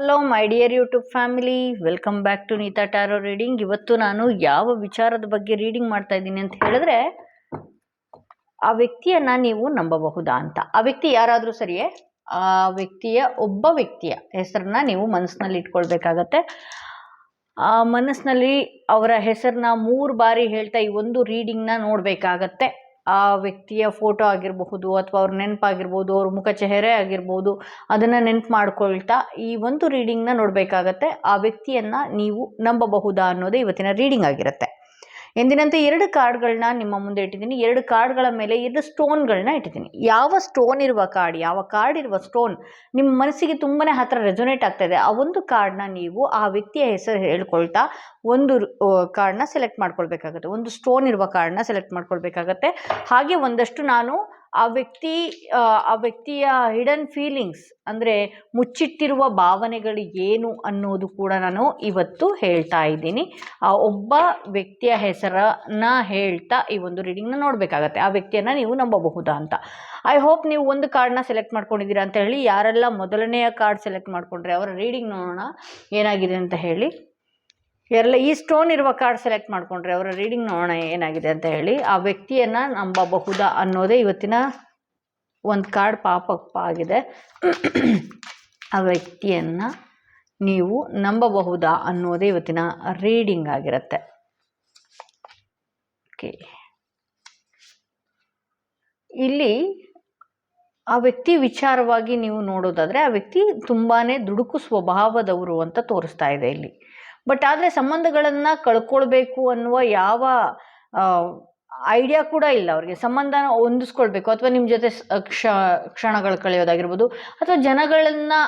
Hello my dear YouTube family welcome back to Neeta tarot reading ಇವತ್ತು ನಾನು ಯಾವ ವಿಚಾರದ ಬಗ್ಗೆ ರೀಡಿಂಗ್ ಮಾಡ್ತಾ ಇದ್ದೀನಿ ಅಂತ ಹೇಳಿದ್ರೆ, ಆ ವ್ಯಕ್ತಿಯನ್ನ ನೀವು ನಂಬಬಹುದಾ ಅಂತ. ಆ ವ್ಯಕ್ತಿ ಯಾರಾದರೂ ಸರಿಯೇ? ಆ ವ್ಯಕ್ತಿಯ ಒಬ್ಬ ವ್ಯಕ್ತಿಯ ಹೆಸರನ್ನ ನೀವು ಮನಸ್ಸಿನಲ್ಲಿ ಇಟ್ಕೊಳ್ಬೇಕಾಗತ್ತೆ. ಆ ಮನಸ್ಸಿನಲ್ಲಿ ಅವರ ಹೆಸರನ್ನ ಮೂರು ಬಾರಿ ಹೇಳ್ತಾ ಈ ಒಂದು ರೀಡಿಂಗ್ನ ನೋಡಬೇಕಾಗತ್ತೆ. ಆ ವ್ಯಕ್ತಿಯ ಫೋಟೋ ಆಗಿರಬಹುದು ಅಥವಾ ಅವ್ರ ನೆನಪಾಗಿರ್ಬೋದು, ಅವ್ರ ಮುಖ ಚೆಹರೆ ಆಗಿರ್ಬೋದು, ಅದನ್ನು ನೆನಪು ಮಾಡ್ಕೊಳ್ತಾ ಈ ಒಂದು ರೀಡಿಂಗ್ನ ನೋಡಬೇಕಾಗತ್ತೆ. ಆ ವ್ಯಕ್ತಿಯನ್ನು ನೀವು ನಂಬಬಹುದಾ ಅನ್ನೋದೇ ಇವತ್ತಿನ ರೀಡಿಂಗ್ ಆಗಿರುತ್ತೆ. ಎಂದಿನಂತೆ ಎರಡು ಕಾರ್ಡ್ಗಳನ್ನ ನಿಮ್ಮ ಮುಂದೆ ಇಟ್ಟಿದ್ದೀನಿ. ಎರಡು ಕಾರ್ಡ್ಗಳ ಮೇಲೆ ಎರಡು ಸ್ಟೋನ್ಗಳನ್ನ ಇಟ್ಟಿದ್ದೀನಿ. ಯಾವ ಸ್ಟೋನ್ ಇರುವ ಕಾರ್ಡ್, ಯಾವ ಕಾರ್ಡ್ ಇರುವ ಸ್ಟೋನ್ ನಿಮ್ಮ ಮನಸ್ಸಿಗೆ ತುಂಬಾ ಹತ್ರ ರೆಸೊನೇಟ್ ಆಗ್ತಾ ಇದೆ, ಆ ಒಂದು ಕಾರ್ಡ್ನ ನೀವು ಆ ವ್ಯಕ್ತಿಯ ಹೆಸರು ಹೇಳ್ಕೊಳ್ತಾ ಒಂದು ಕಾರ್ಡ್ನ ಸೆಲೆಕ್ಟ್ ಮಾಡ್ಕೊಳ್ಬೇಕಾಗುತ್ತೆ. ಒಂದು ಸ್ಟೋನ್ ಇರುವ ಕಾರ್ಡ್ನ ಸೆಲೆಕ್ಟ್ ಮಾಡ್ಕೊಳ್ಬೇಕಾಗತ್ತೆ. ಹಾಗೆ ಒಂದಷ್ಟು ನಾನು ಆ ವ್ಯಕ್ತಿ ಆ, ವ್ಯಕ್ತಿಯ ಹಿಡನ್ ಫೀಲಿಂಗ್ಸ್ ಅಂದರೆ ಮುಚ್ಚಿಟ್ಟಿರುವ ಭಾವನೆಗಳು ಏನು ಅನ್ನೋದು ಕೂಡ ನಾನು ಇವತ್ತು ಹೇಳ್ತಾ ಇದ್ದೀನಿ. ಆ ಒಬ್ಬ ವ್ಯಕ್ತಿಯ ಹೆಸರನ್ನ ಹೇಳ್ತಾ ಈ ಒಂದು ರೀಡಿಂಗ್ನ ನೋಡಬೇಕಾಗತ್ತೆ. ಆ ವ್ಯಕ್ತಿಯನ್ನು ನೀವು ನಂಬಬಹುದಾ ಅಂತ. ಐ ಹೋಪ್ ನೀವು ಒಂದು ಕಾರ್ಡ್ನ ಸೆಲೆಕ್ಟ್ ಮಾಡ್ಕೊಂಡಿದ್ದೀರಾ ಅಂತ ಹೇಳಿ ಯಾರೆಲ್ಲ ಮೊದಲನೆಯ ಕಾರ್ಡ್ ಸೆಲೆಕ್ಟ್ ಮಾಡಿಕೊಂಡ್ರೆ ಅವರ ರೀಡಿಂಗ್ ನೋಡೋಣ. ಏನಾಗಿದೆ ಅಂತ ಹೇಳಿ. ಯಾರೆಲ್ಲ ಈ ಸ್ಟೋನ್ ಇರುವ ಕಾರ್ಡ್ ಸೆಲೆಕ್ಟ್ ಮಾಡ್ಕೊಂಡ್ರೆ ಅವರ ರೀಡಿಂಗ್ ನೋಡೋಣ ಏನಾಗಿದೆ ಅಂತ ಹೇಳಿ ಆ ವ್ಯಕ್ತಿಯನ್ನು ನಂಬಬಹುದಾ ಅನ್ನೋದೇ ಇವತ್ತಿನ ಒಂದು ಕಾರ್ಡ್ ಪಾಪ ಆಗಿದೆ. ಆ ವ್ಯಕ್ತಿಯನ್ನು ನೀವು ನಂಬಬಹುದಾ ಅನ್ನೋದೇ ಇವತ್ತಿನ ರೀಡಿಂಗ್ ಆಗಿರುತ್ತೆ. ಓಕೆ ಇಲ್ಲಿ ಆ ವ್ಯಕ್ತಿ ವಿಚಾರವಾಗಿ ನೀವು ನೋಡೋದಾದರೆ ಆ ವ್ಯಕ್ತಿ ತುಂಬಾ ದುಡುಕು ಸ್ವಭಾವದವರು ಅಂತ ತೋರಿಸ್ತಾ ಇದೆ ಇಲ್ಲಿ. ಬಟ್ ಆದರೆ ಸಂಬಂಧಗಳನ್ನು ಕಳ್ಕೊಳ್ಬೇಕು ಅನ್ನುವ ಯಾವ ಐಡಿಯಾ ಕೂಡ ಇಲ್ಲ ಅವ್ರಿಗೆ. ಸಂಬಂಧನ ಹೊಂದಿಸ್ಕೊಳ್ಬೇಕು. ಅಥವಾ ನಿಮ್ಮ ಜೊತೆ ಕ್ಷ, ಕ್ಷಣಗಳು ಕಳೆಯೋದಾಗಿರ್ಬೋದು. ಅಥವಾ ಜನಗಳನ್ನು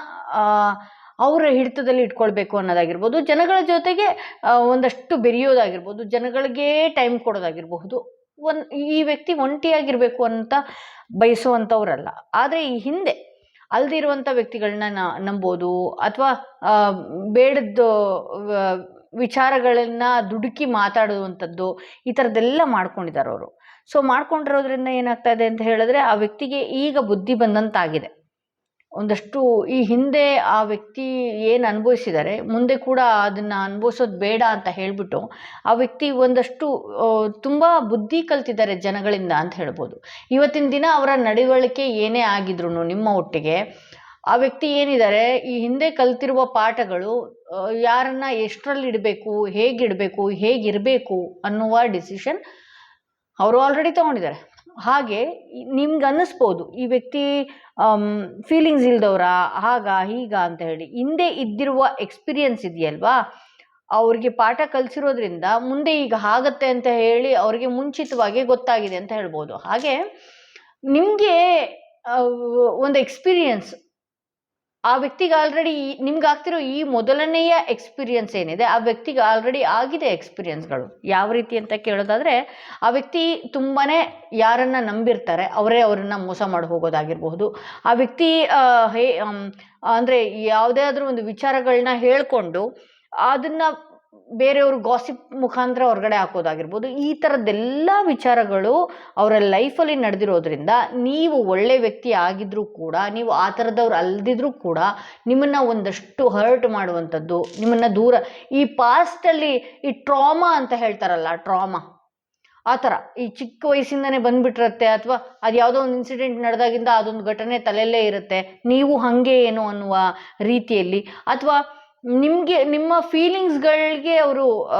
ಅವರ ಹಿಡಿತದಲ್ಲಿ ಇಟ್ಕೊಳ್ಬೇಕು ಅನ್ನೋದಾಗಿರ್ಬೋದು. ಜನಗಳ ಜೊತೆಗೆ ಒಂದಷ್ಟು ಬೆರೆಯೋದಾಗಿರ್ಬೋದು. ಜನಗಳಿಗೆ ಟೈಮ್ ಕೊಡೋದಾಗಿರಬಹುದು. ಒನ್ ಈ ವ್ಯಕ್ತಿ ಒಂಟಿಯಾಗಿರಬೇಕು ಅಂತ ಬಯಸುವಂಥವ್ರಲ್ಲ ಆದರೆ ಈ ಹಿಂದೆ ಅಲ್ದಿರುವಂಥ ವ್ಯಕ್ತಿಗಳನ್ನ ನ- ನಂಬೋದು ಅಥವಾ ಬೇಡದ್ದು ವಿಚಾರಗಳನ್ನು ದುಡುಕಿ ಮಾತಾಡುವಂಥದ್ದು ಈ ಥರದ್ದೆಲ್ಲ ಮಾಡ್ಕೊಂಡಿದ್ದಾರೆ ಅವರು ಸೊ ಮಾಡ್ಕೊಂಡಿರೋದ್ರಿಂದ ಏನಾಗ್ತಾ ಇದೆ ಅಂತ ಹೇಳಿದ್ರೆ ಆ ವ್ಯಕ್ತಿಗೆ ಈಗ ಬುದ್ಧಿ ಬಂದಂತಾಗಿದೆ. ಒಂದಷ್ಟು ಈ ಹಿಂದೆ ಆ ವ್ಯಕ್ತಿ ಏನು ಅನುಭವಿಸಿದ್ದಾರೆ, ಮುಂದೆ ಕೂಡ ಅದನ್ನು ಅನುಭವಿಸೋದು ಬೇಡ ಅಂತ ಹೇಳಿಬಿಟ್ಟು ಆ ವ್ಯಕ್ತಿ ಒಂದಷ್ಟು ತುಂಬ ಬುದ್ಧಿ ಕಲ್ತಿದ್ದಾರೆ ಜನಗಳಿಂದ ಅಂತ ಹೇಳ್ಬೋದು. ಇವತ್ತಿನ ದಿನ ಅವರ ನಡವಳಿಕೆ ಏನೇ ಆಗಿದ್ರು ನಿಮ್ಮ ಒಟ್ಟಿಗೆ, ಆ ವ್ಯಕ್ತಿ ಏನಿದ್ದಾರೆ, ಈ ಹಿಂದೆ ಕಲ್ತಿರುವ ಪಾಠಗಳು ಯಾರನ್ನ ಎಷ್ಟರಲ್ಲಿ ಇಡಬೇಕು, ಹೇಗಿಡಬೇಕು, ಹೇಗಿರಬೇಕು ಅನ್ನುವ ಡಿಸಿಷನ್ ಅವರು ಆಲ್ರೆಡಿ ತೊಗೊಂಡಿದ್ದಾರೆ. ಹಾಗೆ ನಿಮ್ಗೆ ಅನ್ನಿಸ್ಬೋದು, ಈ ವ್ಯಕ್ತಿ ಫೀಲಿಂಗ್ಸ್ ಇಲ್ದವ್ರ, ಹಾಗ, ಹೀಗ ಅಂತ ಹೇಳಿ. ಹಿಂದೆ ಇದ್ದಿರುವ ಎಕ್ಸ್ಪೀರಿಯನ್ಸ್ ಇದೆಯಲ್ವಾ? ಅವ್ರಿಗೆ ಪಾಠ ಕಲಿಸಿರೋದ್ರಿಂದ ಮುಂದೆ ಈಗ ಆಗತ್ತೆ ಅಂತ ಹೇಳಿ ಅವ್ರಿಗೆ ಮುಂಚಿತವಾಗಿ ಗೊತ್ತಾಗಿದೆ ಅಂತ ಹೇಳ್ಬೋದು. ಹಾಗೆ ನಿಮಗೆ ಒಂದು ಎಕ್ಸ್ಪೀರಿಯನ್ಸ್ ಆ ವ್ಯಕ್ತಿಗೆ ಆಲ್ರೆಡಿ ನಿಮ್ಗೆ ಆಗ್ತಿರೋ ಈ ಮೊದಲನೆಯ ಎಕ್ಸ್ಪೀರಿಯನ್ಸ್ ಏನಿದೆ, ಆ ವ್ಯಕ್ತಿಗೆ ಆಲ್ರೆಡಿ ಆಗಿದೆ ಎಕ್ಸ್ಪೀರಿಯನ್ಸ್ಗಳು ಯಾವ ರೀತಿ ಅಂತ ಕೇಳೋದಾದರೆ, ಆ ವ್ಯಕ್ತಿ ತುಂಬಾ ಯಾರನ್ನ ನಂಬಿರ್ತಾರೆ, ಅವರೇ ಅವರನ್ನು ಮೋಸ ಮಾಡಿ ಹೋಗೋದಾಗಿರಬಹುದು. ಆ ವ್ಯಕ್ತಿ ಹೇ ಅಂದರೆ ಯಾವುದೇ ಆದರೂ ಒಂದು ವಿಚಾರಗಳನ್ನ ಹೇಳಿಕೊಂಡು, ಅದನ್ನು ಬೇರೆಯವರು ಗಾಸಿಪ್ ಮುಖಾಂತರ ಹೊರಗಡೆ ಹಾಕೋದಾಗಿರ್ಬೋದು, ಈ ಥರದ್ದೆಲ್ಲ ವಿಚಾರಗಳು ಅವರ ಲೈಫಲ್ಲಿ ನಡೆದಿರೋದ್ರಿಂದ ನೀವು ಒಳ್ಳೆ ವ್ಯಕ್ತಿ ಆಗಿದ್ರೂ ಕೂಡ, ನೀವು ಆ ಥರದವ್ರು ಅಲ್ದಿದ್ರೂ ಕೂಡ ನಿಮ್ಮನ್ನು ಒಂದಷ್ಟು ಹರ್ಟ್ ಮಾಡುವಂಥದ್ದು, ನಿಮ್ಮನ್ನು ದೂರ, ಈ ಪಾಸ್ಟಲ್ಲಿ ಈ ಟ್ರಾಮಾ ಅಂತ ಹೇಳ್ತಾರಲ್ಲ ಟ್ರಾಮಾ ಆ ಥರ, ಈ ಚಿಕ್ಕ ವಯಸ್ಸಿಂದನೇ ಬಂದುಬಿಟ್ಟಿರುತ್ತೆ ಅಥವಾ ಅದು ಯಾವುದೋ ಒಂದು ಇನ್ಸಿಡೆಂಟ್ ನಡೆದಾಗಿಂದ ಅದೊಂದು ಘಟನೆ ತಲೆಯಲ್ಲೇ ಇರುತ್ತೆ, ನೀವು ಹಾಗೆ ಏನು ಅನ್ನುವ ರೀತಿಯಲ್ಲಿ, ಅಥವಾ ನಿಮಗೆ, ನಿಮ್ಮ ಫೀಲಿಂಗ್ಸ್ಗಳಿಗೆ ಅವರು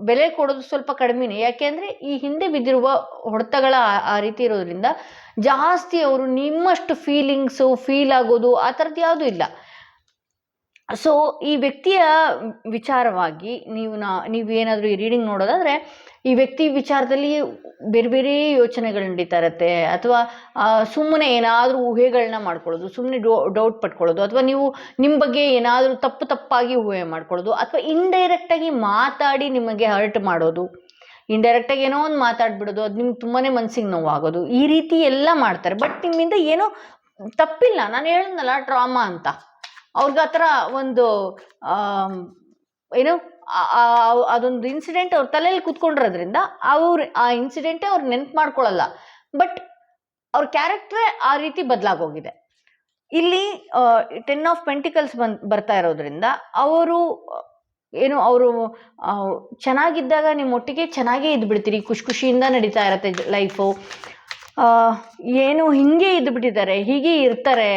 ಬೆಲೆ ಕೊಡೋದು ಸ್ವಲ್ಪ ಕಡಿಮೆನೇ. ಯಾಕೆಂದರೆ ಈ ಹಿಂದೆ ಬಿದ್ದಿರುವ ಹೊಡೆತಗಳ ಆ- ರೀತಿ ಇರೋದ್ರಿಂದ ಜಾಸ್ತಿ ಅವರು ನಿಮ್ಮಷ್ಟು ಫೀಲಿಂಗ್ಸು ಫೀಲ್ ಆಗೋದು ಆ ಥರದ್ದು ಯಾವುದೂ ಇಲ್ಲ. ಸೊ ಈ ವ್ಯಕ್ತಿಯ ವಿಚಾರವಾಗಿ ನೀವು ನಾ ನೀವೇನಾದರೂ ಈ ರೀಡಿಂಗ್ ನೋಡೋದಾದರೆ, ಈ ವ್ಯಕ್ತಿ ವಿಚಾರದಲ್ಲಿ ಬೇರೆ ಬೇರೆ ಯೋಚನೆಗಳು ನಡೀತಾ ಇರುತ್ತೆ. ಅಥವಾ ಸುಮ್ಮನೆ ಏನಾದರೂ ಊಹೆಗಳನ್ನ ಮಾಡ್ಕೊಳ್ಳೋದು, ಸುಮ್ಮನೆ ಡೌಟ್ ಪಟ್ಕೊಳ್ಳೋದು, ಅಥವಾ ನೀವು ನಿಮ್ಮ ಬಗ್ಗೆ ಏನಾದರೂ ತಪ್ಪು ತಪ್ಪಾಗಿ ಊಹೆ ಮಾಡ್ಕೊಳ್ಳೋದು, ಅಥವಾ ಇಂಡೈರೆಕ್ಟಾಗಿ ಮಾತಾಡಿ ನಿಮಗೆ ಹರ್ಟ್ ಮಾಡೋದು. ಇಂಡೈರೆಕ್ಟಾಗಿ ಏನೋ ಒಂದು ಮಾತಾಡ್ಬಿಡೋದು, ಅದು ನಿಮ್ಗೆ ತುಂಬಾ ಮನಸ್ಸಿಗೆ ನೋವಾಗೋದು. ಈ ರೀತಿ ಎಲ್ಲ ಮಾಡ್ತಾರೆ. ಬಟ್ ನಿಮ್ಮಿಂದ ಏನೋ ತಪ್ಪಿಲ್ಲ. ನಾನು ಹೇಳಿದ್ನಲ್ಲ ಟ್ರಾಮಾ ಅಂತ. ಅವ್ರಿಗೆ ಆ ಥರ ಒಂದು ಏನು ಅದೊಂದು ಇನ್ಸಿಡೆಂಟ್ ಅವ್ರ ತಲೆಯಲ್ಲಿ ಕೂತ್ಕೊಂಡಿರೋದ್ರಿಂದ ಅವ್ರು, ಆ ಇನ್ಸಿಡೆಂಟೇ ಅವ್ರು ನೆನ್ಪು ಮಾಡ್ಕೊಳ್ಳಲ್ಲ ಬಟ್ ಅವ್ರ ಕ್ಯಾರೆಕ್ಟ್ರೇ ಆ ರೀತಿ ಬದಲಾಗೋಗಿದೆ. ಇಲ್ಲಿ ಟೆನ್ ಆಫ್ ಪೆಂಟಿಕಲ್ಸ್ ಬಂದ್, ಬರ್ತಾ ಇರೋದ್ರಿಂದ ಅವರು, ಏನು, ಅವರು ಚೆನ್ನಾಗಿದ್ದಾಗ ನಿಮ್ಮ ಒಟ್ಟಿಗೆ ಚೆನ್ನಾಗೇ ಇದ್ಬಿಡ್ತೀರಿ, ಖುಷಿ ಖುಷಿಯಿಂದ ನಡೀತಾ ಇರತ್ತೆ ಲೈಫು ಏನು ಹಿಂಗೆ ಇದ್ಬಿಟ್ಟಿದ್ದಾರೆ, ಹೀಗೆ ಇರ್ತಾರೆ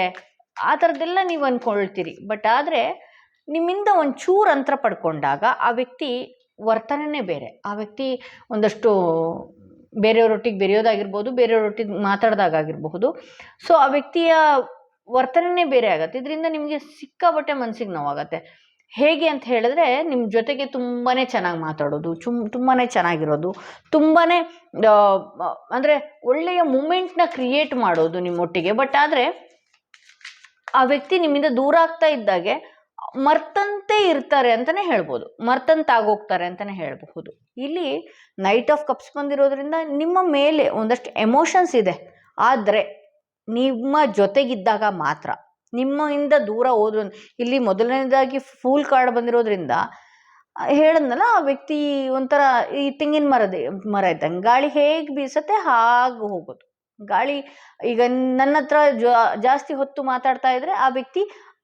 ಆ ಥರದ್ದೆಲ್ಲ ನೀವು ಅಂದ್ಕೊಳ್ತೀರಿ ಬಟ್ ಆದರೆ ನಿಮ್ಮಿಂದ ಒಂಚೂರು ಅಂತರ ಪಡ್ಕೊಂಡಾಗ ಆ ವ್ಯಕ್ತಿ ವರ್ತನೆನೇ ಬೇರೆ. ಆ ವ್ಯಕ್ತಿ ಒಂದಷ್ಟು ಬೇರೆಯವರೊಟ್ಟಿಗೆ ಬೆರೆಯೋದಾಗಿರ್ಬೋದು ಬೇರೆಯವರೊಟ್ಟಿಗೆ ಮಾತಾಡ್ದಾಗಿರಬಹುದು ಸೊ ಆ ವ್ಯಕ್ತಿಯ ವರ್ತನೆನೇ ಬೇರೆ ಆಗುತ್ತೆ. ಇದರಿಂದ ನಿಮಗೆ ಸಿಕ್ಕಾಬಟ್ಟೆ ಮನಸ್ಸಿಗೆ ನೋವಾಗತ್ತೆ. ಹೇಗೆ ಅಂತ ಹೇಳಿದ್ರೆ ನಿಮ್ಮ ಜೊತೆಗೆ ತುಂಬಾ ಚೆನ್ನಾಗಿ ಮಾತಾಡೋದು, ಚುಮ್ ತುಂಬಾ ಚೆನ್ನಾಗಿರೋದು ತುಂಬಾ ಅಂದರೆ ಒಳ್ಳೆಯ ಮೂಮೆಂಟ್ನ ಕ್ರಿಯೇಟ್ ಮಾಡೋದು ನಿಮ್ಮೊಟ್ಟಿಗೆ. ಬಟ್ ಆದರೆ ಆ ವ್ಯಕ್ತಿ ನಿಮ್ಮಿಂದ ದೂರ ಆಗ್ತಾ ಇದ್ದಾಗೆ, ಮರ್ತಂತೆ ಇರ್ತಾರೆ ಅಂತಲೇ ಹೇಳ್ಬೋದು. ಮರ್ತಂತಾಗೋಗ್ತಾರೆ ಅಂತಲೇ ಹೇಳಬಹುದು. ಇಲ್ಲಿ ನೈಟ್ ಆಫ್ ಕಪ್ಸ್ ಬಂದಿರೋದ್ರಿಂದ ನಿಮ್ಮ ಮೇಲೆ ಒಂದಷ್ಟು ಎಮೋಷನ್ಸ್ ಇದೆ. ಆದರೆ ನಿಮ್ಮ ಜೊತೆಗಿದ್ದಾಗ ಮಾತ್ರ, ನಿಮ್ಮಿಂದ ದೂರ ಹೋದ್ರು ಇಲ್ಲಿ ಮೊದಲನೇದಾಗಿ ಫೂಲ್ ಕಾರ್ಡ್ ಬಂದಿರೋದ್ರಿಂದ, ಹೇಳಿದ್ನಲ್ಲ, ಆ ವ್ಯಕ್ತಿ ಒಂಥರ ಈ ತೆಂಗಿನ ಮರದ, ಮರ ಇದ್ದಂಗೆ. ಗಾಳಿ ಹೇಗೆ ಬೀಸತ್ತೆ ಹಾಗೆ ಹೋಗೋದು. ಗಾಳಿ, ಈಗ ನನ್ನ ಹತ್ರ ಜಾಸ್ತಿ ಹೊತ್ತು ಮಾತಾಡ್ತಾ ಇದ್ರೆ ಆ ವ್ಯಕ್ತಿ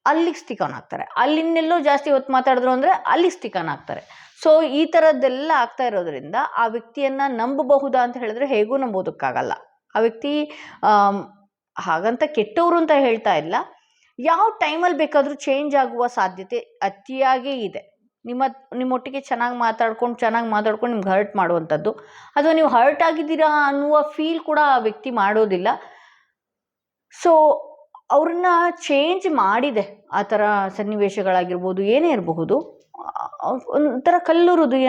ಅಲ್ಲಿಗೆ ಆನ್ ಆಗ್ತಾರೆ. ಅಲ್ಲಿನ್ನೆಲ್ಲೋ ಜಾಸ್ತಿ ಹೊತ್ತು ಮಾತಾಡಿದ್ರು ಅಂದರೆ ಸ್ಟಿಕ್ ಆನ್ ಆಗ್ತಾರೆ. ಸೊ ಈ ಥರದ್ದೆಲ್ಲ ಆಗ್ತಾ ಇರೋದ್ರಿಂದ ಆ ವ್ಯಕ್ತಿಯನ್ನು ನಂಬಬಹುದಾ ಅಂತ ಹೇಳಿದ್ರೆ ಹೇಗೂ ನಂಬೋದಕ್ಕಾಗಲ್ಲ. ಆ ವ್ಯಕ್ತಿ ಹಾಗಂತ ಕೆಟ್ಟವರು ಅಂತ ಹೇಳ್ತಾ ಇಲ್ಲ. ಯಾವ ಟೈಮಲ್ಲಿ ಬೇಕಾದರೂ ಚೇಂಜ್ ಆಗುವ ಸಾಧ್ಯತೆ ಅತಿಯಾಗೇ ಇದೆ. ನಿಮ್ಮ ನಿಮ್ಮೊಟ್ಟಿಗೆ ಚೆನ್ನಾಗಿ ಮಾತಾಡ್ಕೊಂಡು ಚೆನ್ನಾಗಿ ಮಾತಾಡ್ಕೊಂಡು ನಿಮ್ಗೆ ಹರ್ಟ್ ಮಾಡುವಂಥದ್ದು. ಅಥವಾ ನೀವು ಹರ್ಟ್ ಆಗಿದ್ದೀರಾ ಅನ್ನುವ ಫೀಲ್ ಕೂಡ ಆ ವ್ಯಕ್ತಿ ಮಾಡೋದಿಲ್ಲ. ಸೊ ಅವ್ರನ್ನ ಚೇಂಜ್ ಮಾಡಿದೆ. ಆ ಥರ ಸನ್ನಿವೇಶಗಳಾಗಿರ್ಬೋದು, ಏನೇ ಇರಬಹುದು. ಒಂಥರ ಕಲ್ಲು ಹೃದಯ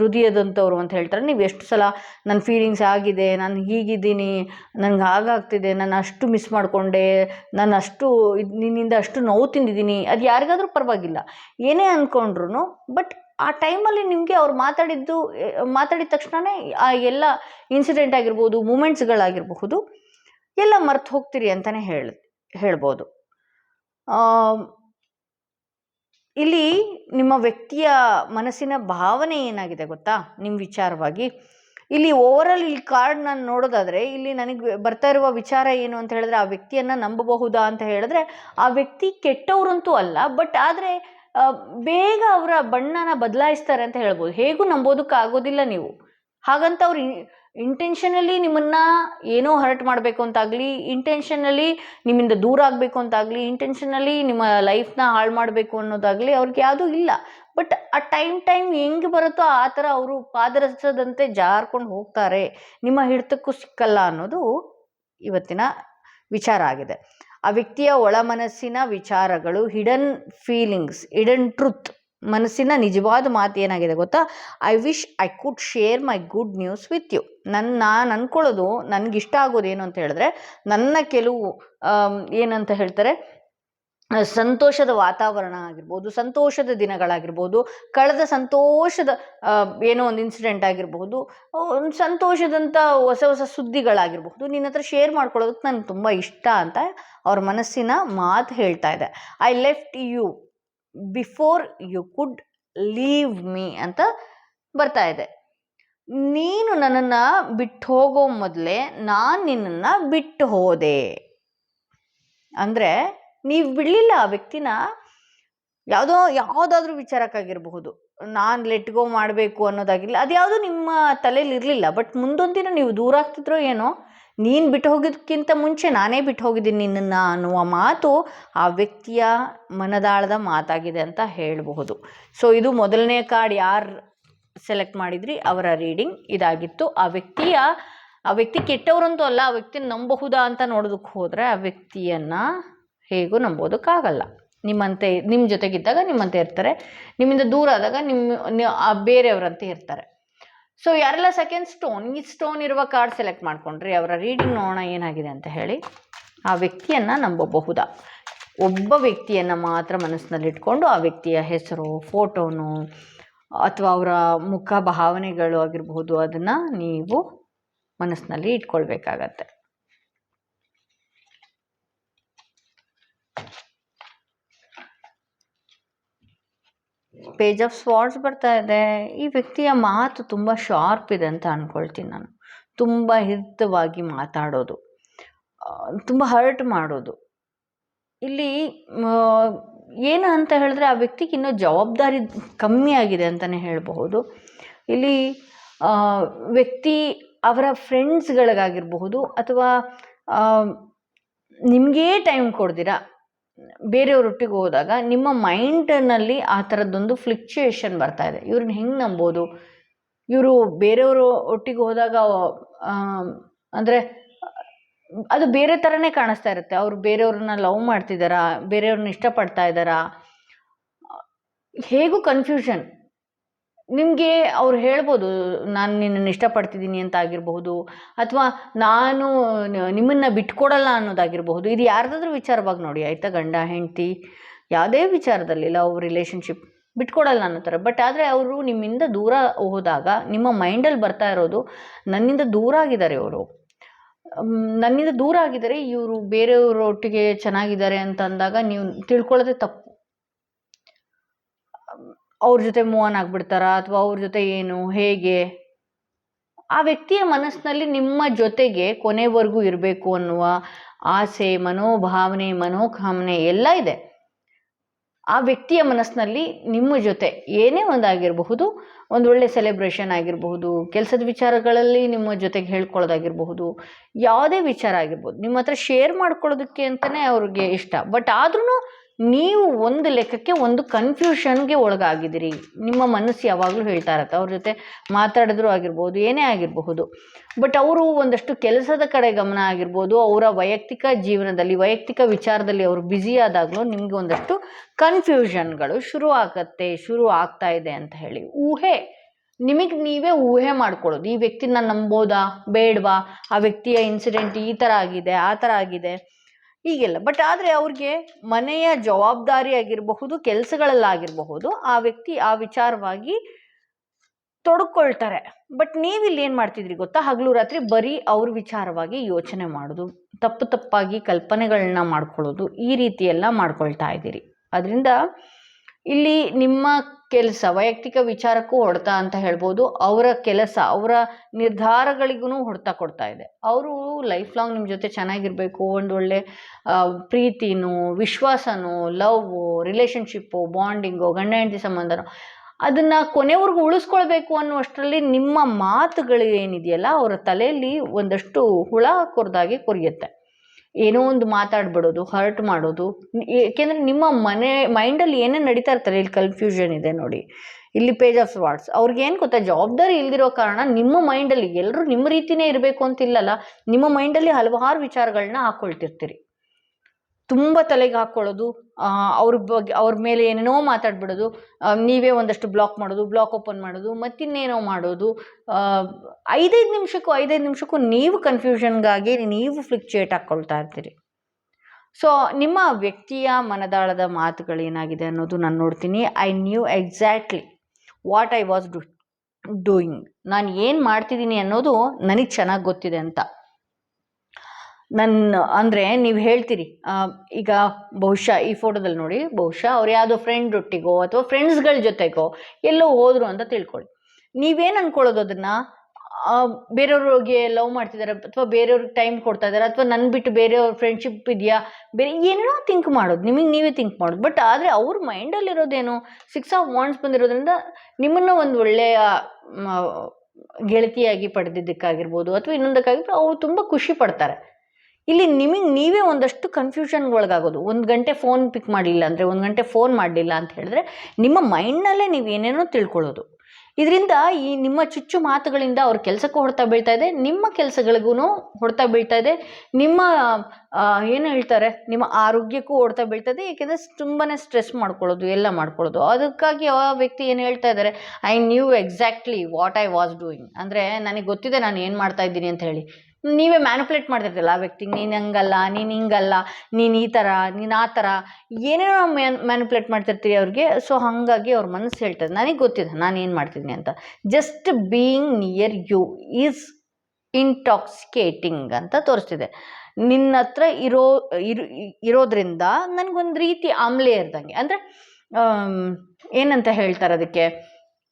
ಹೃದಯದಂಥವ್ರು ಅಂತ ಹೇಳ್ತಾರೆ. ನೀವು ಎಷ್ಟು ಸಲ ನನ್ನ ಫೀಲಿಂಗ್ಸ್ ಆಗಿದೆ, ನಾನು ಹೀಗಿದ್ದೀನಿ ನನಗೆ ಹಾಗಾಗ್ತಿದೆ, ನಾನು ಅಷ್ಟು ಮಿಸ್ ಮಾಡಿಕೊಂಡೆ, ನಾನು ಅಷ್ಟು ನಿನ್ನಿಂದ ಅಷ್ಟು ನೋವು ತಿಂದಿದ್ದೀನಿ, ಅದು ಯಾರಿಗಾದ್ರೂ ಪರವಾಗಿಲ್ಲ. ಏನೇ ಅಂದ್ಕೊಂಡ್ರು ಬಟ್ ಆ ಟೈಮಲ್ಲಿ ನಿಮಗೆ ಅವ್ರು ಮಾತಾಡಿದ್ದು ಮಾತಾಡಿದ ತಕ್ಷಣವೇ ಆ ಎಲ್ಲ ಇನ್ಸಿಡೆಂಟ್ ಆಗಿರ್ಬೋದು ಮೂಮೆಂಟ್ಸ್ಗಳಾಗಿರಬಹುದು ಎಲ್ಲ ಮರ್ತು ಹೋಗ್ತೀರಿ ಅಂತಲೇ ಹೇಳಿ, ಹೇಳ್ಬೋದು. ಇಲ್ಲಿ ನಿಮ್ಮ ವ್ಯಕ್ತಿಯ ಮನಸ್ಸಿನ ಭಾವನೆ ಏನಾಗಿದೆ ಗೊತ್ತಾ? ನಿಮ್ಮ ವಿಚಾರವಾಗಿ. ಇಲ್ಲಿ ಓವರಾಲ್ ಇಲ್ಲಿ ಕಾರ್ಡ್ ನಾನು ನೋಡೋದಾದರೆ, ಇಲ್ಲಿ ನನಗೆ ಬರ್ತಾ ಇರುವ ವಿಚಾರ ಏನು ಅಂತ ಹೇಳಿದ್ರೆ, ಆ ವ್ಯಕ್ತಿಯನ್ನು ನಂಬಬಹುದಾ ಅಂತ ಹೇಳಿದ್ರೆ, ಆ ವ್ಯಕ್ತಿ ಕೆಟ್ಟವರಂತೂ ಅಲ್ಲ ಬಟ್ ಆದರೆ ಬೇಗ ಅವರ ಬಣ್ಣನ ಬದಲಾಯಿಸ್ತಾರೆ ಅಂತ ಹೇಳ್ಬೋದು. ಹೇಗೂ ನಂಬೋದಕ್ಕಾಗೋದಿಲ್ಲ ನೀವು. ಹಾಗಂತ ಅವ್ರು ಇಂಟೆನ್ಷನಲ್ಲಿ ನಿಮ್ಮನ್ನು ಏನೋ ಹರ್ಟ್ ಮಾಡಬೇಕು ಅಂತಾಗಲಿ ಇಂಟೆನ್ಷನಲಿ ನಿಮ್ಮಿಂದ ದೂರ ಆಗಬೇಕು ಅಂತಾಗಲಿ ಇಂಟೆನ್ಷನಲಿ ನಿಮ್ಮ ಲೈಫ್ನ ಹಾಳು ಮಾಡಬೇಕು ಅನ್ನೋದಾಗಲಿ ಅವ್ರಿಗೆ ಯಾವುದೂ ಇಲ್ಲ. ಬಟ್ ಆ ಟೈಮ್ ಟೈಮ್ ಹೆಂಗೆ ಬರುತ್ತೋ ಆ ಥರ ಅವರು ಪಾದರಸದಂತೆ ಜಾರ್ಕೊಂಡು ಹೋಗ್ತಾರೆ. ನಿಮ್ಮ ಹಿಡಿತಕ್ಕೂ ಸಿಕ್ಕಲ್ಲ ಅನ್ನೋದು ಇವತ್ತಿನ ವಿಚಾರ ಆಗಿದೆ. ಆ ವ್ಯಕ್ತಿಯ ಒಳ ಮನಸ್ಸಿನ ವಿಚಾರಗಳು ಹಿಡನ್ ಫೀಲಿಂಗ್ಸ್ ಹಿಡನ್ ಟ್ರುತ್ ಮನಸ್ಸಿನ ನಿಜವಾದ ಮಾತು ಏನಾಗಿದೆ ಗೊತ್ತಾ? I wish I could share my good news with you ನನ್ನ ನಾನು ಅಂದ್ಕೊಳ್ಳೋದು ಆಗೋದು ಏನು ಅಂತ ಹೇಳಿದ್ರೆ, ನನ್ನ ಕೆಲವು ಏನಂತ ಹೇಳ್ತಾರೆ? ಸಂತೋಷದ ವಾತಾವರಣ ಆಗಿರ್ಬೋದು, ಸಂತೋಷದ ದಿನಗಳಾಗಿರ್ಬೋದು, ಕಳೆದ ಸಂತೋಷದ ಏನೋ ಒಂದು ಇನ್ಸಿಡೆಂಟ್ ಆಗಿರಬಹುದು ಒಂದು ಸಂತೋಷದಂಥ ಹೊಸ ಹೊಸ ಸುದ್ದಿಗಳಾಗಿರಬಹುದು ನಿನ್ನ ಹತ್ರ ಶೇರ್ ಮಾಡ್ಕೊಳ್ಳೋದಕ್ಕೆ ನನಗೆ ತುಂಬ ಇಷ್ಟ ಅಂತ ಅವ್ರ ಮನಸ್ಸಿನ ಮಾತು ಹೇಳ್ತಾ ಇದೆ. I left you before you could leave me ಅಂತ ಬರ್ತಾ ಇದೆ. ನೀನು ನನ್ನನ್ನು ಬಿಟ್ಟು ಹೋಗೋ ಮೊದಲೇ ನಾನು ನಿನ್ನನ್ನು ಬಿಟ್ಟು ಹೋದೆ. ಅಂದರೆ ನೀವು ಬಿಡಲಿಲ್ಲ ಆ ವ್ಯಕ್ತಿನ, ಯಾವುದೋ, ಯಾವುದಾದ್ರೂ ವಿಚಾರಕ್ಕಾಗಿರಬಹುದು. ನಾನು ಲೆಟ್ಗೋ ಮಾಡಬೇಕು ಅನ್ನೋದಾಗಿರಲಿ ಅದು ಯಾವುದೂ ನಿಮ್ಮ ತಲೆಯಲ್ಲಿ ಇರಲಿಲ್ಲ ಬಟ್ ಮುಂದೊಂದು ದಿನ ನೀವು ದೂರ ಆಗ್ತಿದ್ರೋ ಏನೋ ನೀನು ಬಿಟ್ಟು ಹೋಗೋದಕ್ಕಿಂತ ಮುಂಚೆ ನಾನೇ ಬಿಟ್ಟು ಹೋಗಿದ್ದೀನಿ ನಿನ್ನನ್ನು ಅನ್ನುವ ಮಾತು ಆ ವ್ಯಕ್ತಿಯ ಮನದಾಳದ ಮಾತಾಗಿದೆ ಅಂತ ಹೇಳಬಹುದು. ಸೊ ಇದು ಮೊದಲನೇ ಕಾರ್ಡ್ ಯಾರು ಸೆಲೆಕ್ಟ್ ಮಾಡಿದ್ರಿ? ಅವರ ರೀಡಿಂಗ್ ಇದಾಗಿತ್ತು. ಆ ವ್ಯಕ್ತಿಯ, ಆ ವ್ಯಕ್ತಿ ಕೆಟ್ಟವರಂತೂ ಅಲ್ಲ, ಆ ವ್ಯಕ್ತಿನ ನಂಬಬಹುದಾ ಅಂತ ನೋಡೋದಕ್ಕೆ ಹೋದರೆ ಆ ವ್ಯಕ್ತಿಯನ್ನು ಹೇಗೂ ನಂಬೋದಕ್ಕಾಗಲ್ಲ. ನಿಮ್ಮಂತೆ ನಿಮ್ಮ ಜೊತೆಗಿದ್ದಾಗ ನಿಮ್ಮಂತೆ ಇರ್ತಾರೆ. ನಿಮ್ಮಿಂದ ದೂರ ಆದಾಗ ನಿಮ್ಮ ಬೇರೆಯವರಂತೆ ಇರ್ತಾರೆ. ಸೊ ಯಾರೆಲ್ಲ ಸೆಕೆಂಡ್ ಸ್ಟೋನ್ ಈ ಸ್ಟೋನ್ ಇರುವ ಕಾರ್ಡ್ ಸೆಲೆಕ್ಟ್ ಮಾಡ್ಕೊಂಡ್ರಿ ಅವರ ರೀಡಿಂಗ್ ನೋಡೋಣ ಏನಾಗಿದೆ ಅಂತ ಹೇಳಿ ಆ ವ್ಯಕ್ತಿಯನ್ನು ನಂಬಬಹುದಾ? ಒಬ್ಬ ವ್ಯಕ್ತಿಯನ್ನು ಮಾತ್ರ ಮನಸ್ಸಿನಲ್ಲಿಟ್ಕೊಂಡು ಆ ವ್ಯಕ್ತಿಯ ಹೆಸರು ಫೋಟೋನು ಅಥವಾ ಅವರ ಮುಖ ಭಾವನೆಗಳು ಆಗಿರಬಹುದು, ಅದನ್ನು ನೀವು ಮನಸ್ಸಿನಲ್ಲಿ ಇಟ್ಕೊಳ್ಬೇಕಾಗತ್ತೆ. ಪೇಜ್ ಆಫ್ ಸ್ವಾರ್ಡ್ಸ್ ಬರ್ತಾ ಇದೆ. ಈ ವ್ಯಕ್ತಿಯ ಮಾತು ತುಂಬ ಶಾರ್ಪ್ ಇದೆ ಅಂತ ಅಂದ್ಕೊಳ್ತೀನಿ ನಾನು. ತುಂಬ ಹಿತವಾಗಿ ಮಾತಾಡೋದು. ತುಂಬ ಹರ್ಟ್ ಮಾಡೋದು. ಇಲ್ಲಿ ಏನು ಅಂತ ಹೇಳಿದ್ರೆ ಆ ವ್ಯಕ್ತಿಗೆ ಇನ್ನೂ ಜವಾಬ್ದಾರಿ ಕಮ್ಮಿ ಆಗಿದೆ ಅಂತಲೇ ಹೇಳಬಹುದು. ಇಲ್ಲಿ ವ್ಯಕ್ತಿ ಅವರ ಫ್ರೆಂಡ್ಸ್ಗಳಿಗಾಗಿರಬಹುದು ಅಥವಾ ನಿಮಗೇ ಟೈಮ್ ಕೊಡ್ದಿರ ಬೇರೆಯವ್ರೊಟ್ಟಿಗೆ ಹೋದಾಗ ನಿಮ್ಮ ಮೈಂಡ್ನಲ್ಲಿ ಆ ಥರದ್ದೊಂದು ಫ್ಲಿಕ್ಚುಯೇಷನ್ ಬರ್ತಾ ಇದೆ. ಇವ್ರನ್ನ ಹೆಂಗೆ ನಂಬೋದು? ಇವರು ಬೇರೆಯವರು ಒಟ್ಟಿಗೆ ಹೋದಾಗ ಅಂದರೆ ಅದು ಬೇರೆ ಥರನೇ ಕಾಣಿಸ್ತಾ ಇರುತ್ತೆ. ಅವರು ಬೇರೆಯವ್ರನ್ನ ಲವ್ ಮಾಡ್ತಿದ್ದಾರಾ ಬೇರೆಯವ್ರನ್ನ ಇಷ್ಟಪಡ್ತಾ ಇದ್ದಾರಾ ಹೇಗೂ ಕನ್ಫ್ಯೂಷನ್. ನಿಮಗೆ ಅವ್ರು ಹೇಳ್ಬೋದು, ನಾನು ನಿನ್ನನ್ನು ಇಷ್ಟಪಡ್ತಿದ್ದೀನಿ ಅಂತ ಆಗಿರಬಹುದು ಅಥವಾ ನಾನು ನಿಮ್ಮನ್ನು ಬಿಟ್ಕೊಡಲ್ಲ ಅನ್ನೋದಾಗಿರಬಹುದು, ಇದು ಯಾರ್ದಾದ್ರೂ ವಿಚಾರವಾಗಿ ನೋಡಿ, ಆಯಿತಾ ಗಂಡ, ಹೆಂಡತಿ, ಯಾವುದೇ ವಿಚಾರದಲ್ಲಿ ಲವ್ ರಿಲೇಷನ್ಶಿಪ್ ಬಿಟ್ಕೊಡಲ್ಲ ಅನ್ನೋ ಥರ. ಬಟ್ ಆದರೆ ಅವರು ನಿಮ್ಮಿಂದ ದೂರ ಹೋದಾಗ, ನಿಮ್ಮ ಮೈಂಡಲ್ಲಿ ಬರ್ತಾ ಇರೋದು, ನನ್ನಿಂದ ದೂರ ಆಗಿದ್ದಾರೆ ಅವರು ನನ್ನಿಂದ ದೂರ ಆಗಿದ್ದಾರೆ, ಇವರು ಬೇರೆಯವರೊಟ್ಟಿಗೆ ಚೆನ್ನಾಗಿದ್ದಾರೆ ಅಂತ ಅಂದಾಗ ನೀವು ತಿಳ್ಕೊಳ್ಳೋದೇ ತಪ್ಪು. ಅವ್ರ ಜೊತೆ ಮೂವ್ ಆನ್ ಆಗ್ಬಿಡ್ತಾರ? ಅಥವಾ ಅವ್ರ ಜೊತೆ ಏನು? ಹೇಗೆ? ಆ ವ್ಯಕ್ತಿಯ ಮನಸ್ಸಿನಲ್ಲಿ ನಿಮ್ಮ ಜೊತೆಗೆ ಕೊನೆವರೆಗೂ ಇರಬೇಕು ಅನ್ನುವ ಆಸೆ, ಮನೋಭಾವನೆ, ಮನೋಕಾಮನೆ ಎಲ್ಲ ಇದೆ. ಆ ವ್ಯಕ್ತಿಯ ಮನಸ್ಸಿನಲ್ಲಿ ನಿಮ್ಮ ಜೊತೆ ಏನೇ ಒಂದಾಗಿರಬಹುದು, ಒಂದು ಒಳ್ಳೆ ಸೆಲೆಬ್ರೇಷನ್ ಆಗಿರಬಹುದು, ಕೆಲಸದ ವಿಚಾರಗಳಲ್ಲಿ ನಿಮ್ಮ ಜೊತೆಗೆ ಹೇಳ್ಕೊಳ್ಳೋದಾಗಿರಬಹುದು, ಯಾವುದೇ ವಿಚಾರ ಆಗಿರ್ಬೋದು, ನಿಮ್ಮ ಹತ್ರ ಶೇರ್ ಮಾಡ್ಕೊಳ್ಳೋದಕ್ಕೆ ಅಂತಲೇ ಅವ್ರಿಗೆ ಇಷ್ಟ. ಬಟ್ ಆದ್ರೂ ನೀವು ಒಂದು ಲೆಕ್ಕಕ್ಕೆ ಒಂದು ಕನ್ಫ್ಯೂಷನ್ಗೆ ಒಳಗಾಗಿದ್ದೀರಿ. ನಿಮ್ಮ ಮನಸ್ಸು ಯಾವಾಗಲೂ ಹೇಳ್ತಾ ಇರತ್ತೆ. ಅವ್ರ ಜೊತೆ ಮಾತಾಡಿದ್ರು ಆಗಿರ್ಬೋದು, ಏನೇ ಆಗಿರಬಹುದು. ಬಟ್ ಅವರು ಒಂದಷ್ಟು ಕೆಲಸದ ಕಡೆ ಗಮನ ಆಗಿರ್ಬೋದು. ಅವರ ವೈಯಕ್ತಿಕ ಜೀವನದಲ್ಲಿ, ವೈಯಕ್ತಿಕ ವಿಚಾರದಲ್ಲಿ ಅವರು ಬ್ಯುಸಿ ಆದಾಗಲೂ ನಿಮಗೆ ಒಂದಷ್ಟು ಕನ್ಫ್ಯೂಷನ್ಗಳು ಶುರು ಆಗತ್ತೆ ಶುರು ಆಗ್ತಾ ಇದೆ ಅಂತ ಹೇಳಿ. ಊಹೆ. ನಿಮಗೆ ನೀವೇ ಊಹೆ ಮಾಡ್ಕೊಳ್ಳೋದು. ಈ ವ್ಯಕ್ತಿನ ನಂಬೋದಾ ಬೇಡವಾ? ಆ ವ್ಯಕ್ತಿಯ ಇನ್ಸಿಡೆಂಟ್ ಈ ಥರ ಆಗಿದೆ, ಆ ಥರ ಆಗಿದೆ. ಹೀಗೆಲ್ಲ. ಬಟ್ ಆದರೆ ಅವ್ರಿಗೆ ಮನೆಯ ಜವಾಬ್ದಾರಿ ಆಗಿರಬಹುದು ಕೆಲಸಗಳಲ್ಲಾಗಿರಬಹುದು, ಆ ವ್ಯಕ್ತಿ ಆ ವಿಚಾರವಾಗಿ ತೊಡ್ಕೊಳ್ತಾರೆ. ಬಟ್ ನೀವಿಲ್ಲಿ ಏನು ಮಾಡ್ತಿದ್ರಿ ಗೊತ್ತಾ? ಹಗಲು ರಾತ್ರಿ ಬರೀ ಅವ್ರ ವಿಚಾರವಾಗಿ ಯೋಚನೆ ಮಾಡೋದು. ತಪ್ಪು ತಪ್ಪಾಗಿ ಕಲ್ಪನೆಗಳನ್ನ ಮಾಡ್ಕೊಳ್ಳೋದು. ಈ ರೀತಿ ಎಲ್ಲ ಮಾಡ್ಕೊಳ್ತಾ ಇದ್ದೀರಿ. ಅದರಿಂದ ಇಲ್ಲಿ ನಿಮ್ಮ ಕೆಲಸ, ವೈಯಕ್ತಿಕ ವಿಚಾರಕ್ಕೂ ಹೊಡೆತ ಅಂತ ಹೇಳ್ಬೋದು. ಅವರ ಕೆಲಸ, ಅವರ ನಿರ್ಧಾರಗಳಿಗೂ ಹೊಡೆತ ಕೊಡ್ತಾ ಇದೆ. ಅವರು ಲೈಫ್ ಲಾಂಗ್ ನಿಮ್ಮ ಜೊತೆ ಚೆನ್ನಾಗಿರಬೇಕು, ಒಂದು ಒಳ್ಳೆ ಪ್ರೀತಿನೋ, ವಿಶ್ವಾಸನೋ ಲವ್ ರಿಲೇಷನ್ಶಿಪ್ಪು ಬಾಂಡಿಂಗು, ಗಂಡ, ಹೆಂಡತಿ ಸಂಬಂಧನೋ, ಅದನ್ನು ಕೊನೆವರೆಗೂ ಉಳಿಸ್ಕೊಳ್ಬೇಕು ಅನ್ನುವಷ್ಟರಲ್ಲಿ ನಿಮ್ಮ ಮಾತುಗಳು ಏನಿದೆಯಲ್ಲ ಅವರ ತಲೆಯಲ್ಲಿ ಒಂದಷ್ಟು ಹುಳ ಕೊರ್ದಾಗೆ ಕೊರಿಯುತ್ತೆ. ಏನೋ ಒಂದು ಮಾತಾಡ್ಬಿಡೋದು, ಹರ್ಟ್ ಮಾಡೋದು. ಏಕೆಂದರೆ ನಿಮ್ಮ ಮನೆ, ಮೈಂಡಲ್ಲಿ ಏನೇ ನಡೀತಾ ಇರ್ತಾರೆ ಇಲ್ಲಿ ಕನ್ಫ್ಯೂಷನ್ ಇದೆ ನೋಡಿ. ಇಲ್ಲಿ ಪೇಜ್ ಆಫ್ ವಾರ್ಡ್ಸ್ ಅವ್ರಿಗೆ ಏನು ಗೊತ್ತಾ, ಜವಾಬ್ದಾರಿ ಇಲ್ದಿರೋ ಕಾರಣ ನಿಮ್ಮ ಮೈಂಡಲ್ಲಿ ಎಲ್ಲರೂ ನಿಮ್ಮ ರೀತಿನೇ ಇರಬೇಕು ಅಂತಿಲ್ಲಲ್ಲ, ನಿಮ್ಮ ಮೈಂಡಲ್ಲಿ ಹಲವಾರು ವಿಚಾರಗಳನ್ನ ಹಾಕ್ಕೊಳ್ತಿರ್ತೀರಿ ತುಂಬ ತಲೆಗೆ ಹಾಕ್ಕೊಳ್ಳೋದು ಅವ್ರ ಬಗ್ಗೆ, ಅವ್ರ ಮೇಲೆ ಏನೇನೋ ಮಾತಾಡ್ಬಿಡೋದು ನೀವೇ ಒಂದಷ್ಟು ಬ್ಲಾಕ್ ಮಾಡೋದು ಬ್ಲಾಕ್ ಓಪನ್ ಮಾಡೋದು, ಮತ್ತಿನ್ನೇನೋ ಮಾಡೋದು ಐದೈದು ನಿಮಿಷಕ್ಕೂ ಐದೈದು ನಿಮಿಷಕ್ಕೂ ನೀವು ಕನ್ಫ್ಯೂಷನ್ಗಾಗಿ ನೀವು ಫ್ಲಿಕ್ಚುಯೇಟ್ ಹಾಕ್ಕೊಳ್ತಾ ಇರ್ತೀರಿ. ಸೊ ನಿಮ್ಮ ವ್ಯಕ್ತಿಯ ಮನದಾಳದ ಮಾತುಗಳೇನಾಗಿದೆ ಅನ್ನೋದು ನಾನು ನೋಡ್ತೀನಿ. I knew exactly what I was do doing ನಾನು ಏನು ಮಾಡ್ತಿದ್ದೀನಿ ಅನ್ನೋದು ನನಗೆ ಚೆನ್ನಾಗಿ ಗೊತ್ತಿದೆ ಅಂತ. ನನ್ನ ಅಂದರೆ ನೀವು ಹೇಳ್ತೀರಿ ಈಗ ಬಹುಶಃ ಈ ಫೋಟೋದಲ್ಲಿ ನೋಡಿ, ಬಹುಶಃ ಅವ್ರು ಯಾವುದೋ ಫ್ರೆಂಡ್ ಒಟ್ಟಿಗೋ ಅಥವಾ ಫ್ರೆಂಡ್ಸ್ಗಳ ಜೊತೆಗೋ ಎಲ್ಲೋ ಹೋದರು ಅಂತ ತಿಳ್ಕೊಳ್ಳಿ. ನೀವೇನು ಅಂದ್ಕೊಳ್ಳೋದು ಅದನ್ನು ಬೇರೆಯವ್ರಿಗೆ ಲವ್ ಮಾಡ್ತಿದ್ದಾರೆ ಅಥವಾ ಬೇರೆಯವ್ರಿಗೆ ಟೈಮ್ ಕೊಡ್ತಾ ಇದ್ದಾರೆ ಅಥವಾ ನನ್ನ ಬಿಟ್ಟು ಬೇರೆಯವ್ರ ಫ್ರೆಂಡ್ಶಿಪ್ ಇದೆಯಾ? ಬೇರೆ ಏನೇನೋ ಥಿಂಕ್ ಮಾಡೋದು, ನಿಮಗೆ ನೀವೇ ಥಿಂಕ್ ಮಾಡೋದು. ಬಟ್ ಆದರೆ ಅವ್ರ ಮೈಂಡಲ್ಲಿರೋದೇನು ಸಿಕ್ಸ್ ಆಫ್ ವಾಂಟ್ಸ್ ಬಂದಿರೋದ್ರಿಂದ ನಿಮ್ಮನ್ನು ಒಂದು ಒಳ್ಳೆಯ ಗೆಳತಿಯಾಗಿ ಪಡೆದಿದ್ದಕ್ಕಾಗಿರ್ಬೋದು ಅಥವಾ ಇನ್ನೊಂದಕ್ಕಾಗಿರ್ಬೋದು ಅವ್ರು ತುಂಬ ಖುಷಿ ಪಡ್ತಾರೆ. ಇಲ್ಲಿ ನಿಮಗೆ ನೀವೇ ಒಂದಷ್ಟು ಕನ್ಫ್ಯೂಷನ್ಗೆ ಒಳಗಾಗೋದು ಒಂದು ಗಂಟೆ ಫೋನ್ ಪಿಕ್ ಮಾಡಲಿಲ್ಲ ಅಂದರೆ, ಒಂದು ಗಂಟೆ ಫೋನ್ ಮಾಡಲಿಲ್ಲ ಅಂತ ಹೇಳಿದ್ರೆ ನಿಮ್ಮ ಮೈಂಡ್ನಲ್ಲೇ ನೀವು ಏನೇನೋ ತಿಳ್ಕೊಳ್ಳೋದು. ಇದರಿಂದ ಈ ನಿಮ್ಮ ಚುಚ್ಚು ಮಾತುಗಳಿಂದ ಅವ್ರ ಕೆಲಸಕ್ಕೂ ಹೊಡ್ತಾ ಬೀಳ್ತಾ ಇದೆ, ನಿಮ್ಮ ಕೆಲಸಗಳಿಗೂ ಹೊಡ್ತಾ ಬೀಳ್ತಾ ಇದೆ, ನಿಮ್ಮ ಏನು ಹೇಳ್ತಾರೆ, ನಿಮ್ಮ ಆರೋಗ್ಯಕ್ಕೂ ಹೊಡ್ತಾ ಬೀಳ್ತಾ ಇದೆ, ಏಕೆಂದರೆ ತುಂಬಾ ಸ್ಟ್ರೆಸ್ ಮಾಡ್ಕೊಳ್ಳೋದು, ಎಲ್ಲ ಮಾಡ್ಕೊಳ್ಳೋದು. ಅದಕ್ಕಾಗಿ ಆ ವ್ಯಕ್ತಿ ಏನು ಹೇಳ್ತಾ ಇದ್ದಾರೆ I knew exactly what I was doing ಅಂದರೆ, ನನಗೆ ಗೊತ್ತಿದೆ ನಾನು ಏನು ಮಾಡ್ತಾ ಇದ್ದೀನಿ ಅಂತ ಹೇಳಿ. ನೀವೇ ಮ್ಯಾನುಪುಲೇಟ್ ಮಾಡ್ತಿರ್ತೀರಲ್ಲ ಆ ವ್ಯಕ್ತಿಗೆ ನೀನು ಹಂಗಲ್ಲ, ನೀನು ಹಿಂಗಲ್ಲ, ನೀನು ಈ ಥರ ನೀನು ಆ ಥರ ಏನೇನೋ ಮ್ಯಾನ್ ಮ್ಯಾನುಪುಲೇಟ್ ಮಾಡ್ತಿರ್ತೀರಿ ಅವ್ರಿಗೆ. ಸೊ ಹಾಗಾಗಿ ಅವ್ರ ಮನಸ್ಸು ಹೇಳ್ತದೆ, ನನಗೆ ಗೊತ್ತಿದೆ, ನಾನು ಏನು ಮಾಡ್ತಿದ್ದೀನಿ ಅಂತ. Just being near you is intoxicating ಅಂತ ತೋರಿಸ್ತಿದೆ. ನಿನ್ನ ಹತ್ರ ಇರೋ, ಇರು, ಇರೋದ್ರಿಂದ ನನಗೊಂದು ರೀತಿ ಆಮ್ಲೆ ಇರ್ದಂಗೆ. ಅಂದರೆ ಏನಂತ ಹೇಳ್ತಾರೆ ಅದಕ್ಕೆ?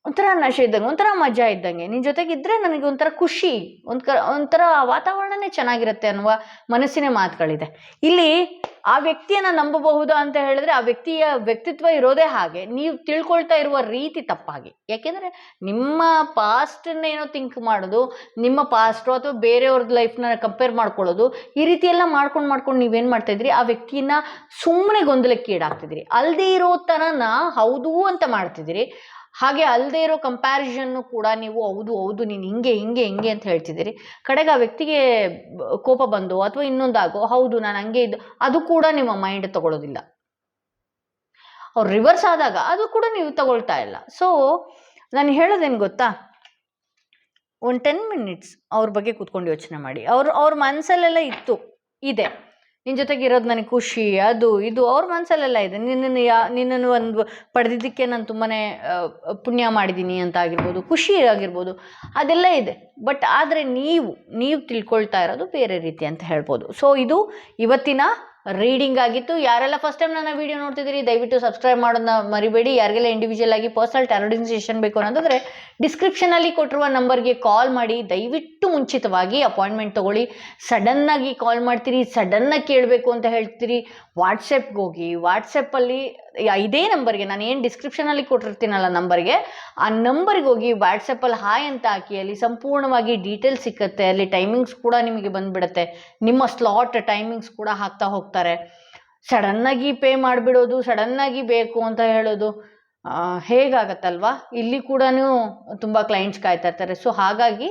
ಒಂಥರ ನಶೆ ಇದ್ದಂಗೆ, ಒಂಥರ ಮಜಾ ಇದ್ದಂಗೆ. ನಿನ್ನ ಜೊತೆಗಿದ್ದರೆ ನನಗೆ ಒಂಥರ ಖುಷಿ ಒಂಥರ ಒಂಥರ ವಾತಾವರಣನೇ ಚೆನ್ನಾಗಿರುತ್ತೆ ಅನ್ನುವ ಮನಸ್ಸಿನ ಮಾತುಗಳಿದೆ. ಇಲ್ಲಿ ಆ ವ್ಯಕ್ತಿಯನ್ನು ನಂಬಬಹುದಾ ಅಂತ ಹೇಳಿದ್ರೆ ಆ ವ್ಯಕ್ತಿಯ ವ್ಯಕ್ತಿತ್ವ ಇರೋದೇ ಹಾಗೆ. ನೀವು ತಿಳ್ಕೊಳ್ತಾ ಇರುವ ರೀತಿ ತಪ್ಪಾಗಿ. ಯಾಕೆಂದರೆ ನಿಮ್ಮ ಪಾಸ್ಟನ್ನ ಏನೋ ಥಿಂಕ್ ಮಾಡೋದು, ನಿಮ್ಮ ಪಾಸ್ಟು ಅಥವಾ ಬೇರೆಯವ್ರದ್ದು ಲೈಫ್ನ ಕಂಪೇರ್ ಮಾಡ್ಕೊಳ್ಳೋದು, ಈ ರೀತಿ ಎಲ್ಲ ಮಾಡ್ಕೊಂಡು ಮಾಡ್ಕೊಂಡು ನೀವೇನು ಮಾಡ್ತಾ ಇದ್ರಿ? ಆ ವ್ಯಕ್ತಿನ ಸುಮ್ಮನೆ ಗೊಂದಲಕ್ಕೆ ಈಡಾಗ್ತಿದ್ರಿ ಅಲ್ಲದೆ ಇರೋ ಥರನ ಹೌದು ಅಂತ ಮಾಡ್ತಿದ್ರಿ ಹಾಗೆ ಅಲ್ಲದೆ ಇರೋ ಕಂಪ್ಯಾರಿಸನ್ನು ಕೂಡ ನೀವು ಹೌದು ಹೌದು, ನೀನು ಹಿಂಗೆ ಹಿಂಗೆ ಹಿಂಗೆ ಅಂತ ಹೇಳ್ತಿದ್ದೀರಿ. ಕಡೆಗೆ ಆ ವ್ಯಕ್ತಿಗೆ ಕೋಪ ಬಂದು ಅಥವಾ ಇನ್ನೊಂದಾಗೋ, ಹೌದು, ನಾನು ಹಂಗೆ ಇದ್ದು ಅದು ಕೂಡ ನಿಮ್ಮ ಮೈಂಡ್ ತಗೊಳ್ಳೋದಿಲ್ಲ ಅವ್ರು ರಿವರ್ಸ್ ಆದಾಗ ಅದು ಕೂಡ ನೀವು ತಗೊಳ್ತಾ ಇಲ್ಲ. ಸೊ ನಾನು ಹೇಳೋದೇನು ಗೊತ್ತಾ? ಒಂದು ಟೆನ್ ಮಿನಿಟ್ಸ್ ಅವ್ರ ಬಗ್ಗೆ ಕೂತ್ಕೊಂಡು ಯೋಚನೆ ಮಾಡಿ. ಅವ್ರ ಅವ್ರ ಮನಸ್ಸಲ್ಲೆಲ್ಲ ಇತ್ತು, ಇದೆ. ನಿನ್ನ ಜೊತೆಗೆ ಇರೋದು ನನಗೆ ಖುಷಿ, ಅದು, ಇದು ಅವ್ರ ಮನಸ್ಸಲ್ಲೆಲ್ಲ ಇದೆ. ನಿನ್ನನ್ನು ಯಾ, ನಿನ್ನನ್ನು ಒಂದು ಪಡೆದಿದ್ದಕ್ಕೆ ನಾನು ತುಂಬಾ ಪುಣ್ಯ ಮಾಡಿದ್ದೀನಿ ಅಂತ ಆಗಿರ್ಬೋದು, ಖುಷಿ ಆಗಿರ್ಬೋದು, ಅದೆಲ್ಲ ಇದೆ. ಬಟ್ ಆದರೆ ನೀವು ನೀವು ತಿಳ್ಕೊಳ್ತಾ ಇರೋದು ಬೇರೆ ರೀತಿ ಅಂತ ಹೇಳ್ಬೋದು. ಸೊ ಇದು ಇವತ್ತಿನ ರೀಡಿಂಗ್ ಆಗಿತ್ತು. ಯಾರೆಲ್ಲ ಫಸ್ಟ್ ಟೈಮ್ ನನ್ನ ವಿಡಿಯೋ ನೋಡ್ತಿದ್ದೀರಿ, ದಯವಿಟ್ಟು ಸಬ್ಸ್ಕ್ರೈಬ್ ಮಾಡೋದನ್ನ ಮರಿಬೇಡಿ. ಯಾರಿಗೆಲ್ಲ ಇಂಡಿವಿಜುವಲ್ ಆಗಿ ಪರ್ಸನಲ್ ಟ್ಯಾರೋಡಿಂಗ್ ಸೆಷನ್ ಬೇಕು ಅನ್ನೋದಾದ್ರೆ ಡಿಸ್ಕ್ರಿಪ್ಷನಲ್ಲಿ ಕೊಟ್ಟಿರುವ ನಂಬರ್ಗೆ ಕಾಲ್ ಮಾಡಿ. ದಯವಿಟ್ಟು ಮುಂಚಿತವಾಗಿ ಅಪಾಯಿಂಟ್ಮೆಂಟ್ ತೊಗೊಳ್ಳಿ. ಸಡನ್ನಾಗಿ ಕಾಲ್ ಮಾಡ್ತೀರಿ ಸಡನ್ನಾಗಿ ಕೇಳಬೇಕು ಅಂತ ಹೇಳ್ತೀರಿ. ವಾಟ್ಸಪ್ಗೆ ಹೋಗಿ ವಾಟ್ಸಪ್ಪಲ್ಲಿ ಇದೇ ನಂಬರ್ಗೆ ನಾನು ಏನು ಡಿಸ್ಕ್ರಿಪ್ಷನಲ್ಲಿ ಕೊಟ್ಟಿರ್ತೀನಲ್ಲ ನಂಬರ್ಗೆ ಆ ನಂಬರ್ಗೆ ಹೋಗಿ ವಾಟ್ಸಪ್ಪಲ್ಲಿ ಹಾಯ್ ಅಂತ ಹಾಕಿ, ಅಲ್ಲಿ ಸಂಪೂರ್ಣವಾಗಿ ಡೀಟೇಲ್ಸ್ ಸಿಕ್ಕತ್ತೆ, ಅಲ್ಲಿ ಟೈಮಿಂಗ್ಸ್ ಕೂಡ ನಿಮಗೆ ಬಂದ್ಬಿಡುತ್ತೆ. ನಿಮ್ಮ ಸ್ಲಾಟ್ ಟೈಮಿಂಗ್ಸ್ ಕೂಡ ಹಾಕ್ತಾ ಹೋಗ್ತಾರೆ. ಸಡನ್ನಾಗಿ ಪೇ ಮಾಡಿಬಿಡೋದು ಸಡನ್ನಾಗಿ ಬೇಕು ಅಂತ ಹೇಳೋದು ಹೇಗಾಗತ್ತಲ್ವಾ? ಇಲ್ಲಿ ಕೂಡ ತುಂಬ ಕ್ಲೈಂಟ್ಸ್ ಕಾಯ್ತಾ ಇರ್ತಾರೆ. ಸೊ ಹಾಗಾಗಿ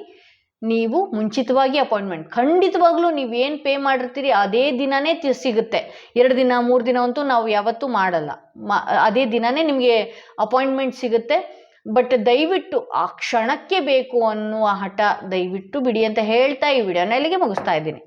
ನೀವು ಮುಂಚಿತವಾಗಿ ಅಪಾಯಿಂಟ್ಮೆಂಟ್ ಖಂಡಿತವಾಗ್ಲೂ ನೀವು ಏನು ಪೇ ಮಾಡಿರ್ತೀರಿ ಅದೇ ದಿನನೇ ಸಿಗುತ್ತೆ. ಎರಡು ದಿನ, ಮೂರು ದಿನ ಅಂತೂ ನಾವು ಯಾವತ್ತೂ ಮಾಡಲ್ಲ. ಮ, ಅದೇ ದಿನನೇ ನಿಮಗೆ ಅಪಾಯಿಂಟ್ಮೆಂಟ್ ಸಿಗುತ್ತೆ. ಬಟ್ ದಯವಿಟ್ಟು ಆ ಕ್ಷಣಕ್ಕೆ ಬೇಕು ಅನ್ನುವ ಹಠ ದಯವಿಟ್ಟು ಬಿಡಿ ಅಂತ ಹೇಳ್ತಾ ಈ ವಿಡಿಯೋನ ಇಲ್ಲಿಗೆ ಮುಗಿಸ್ತಾ ಇದ್ದೀನಿ.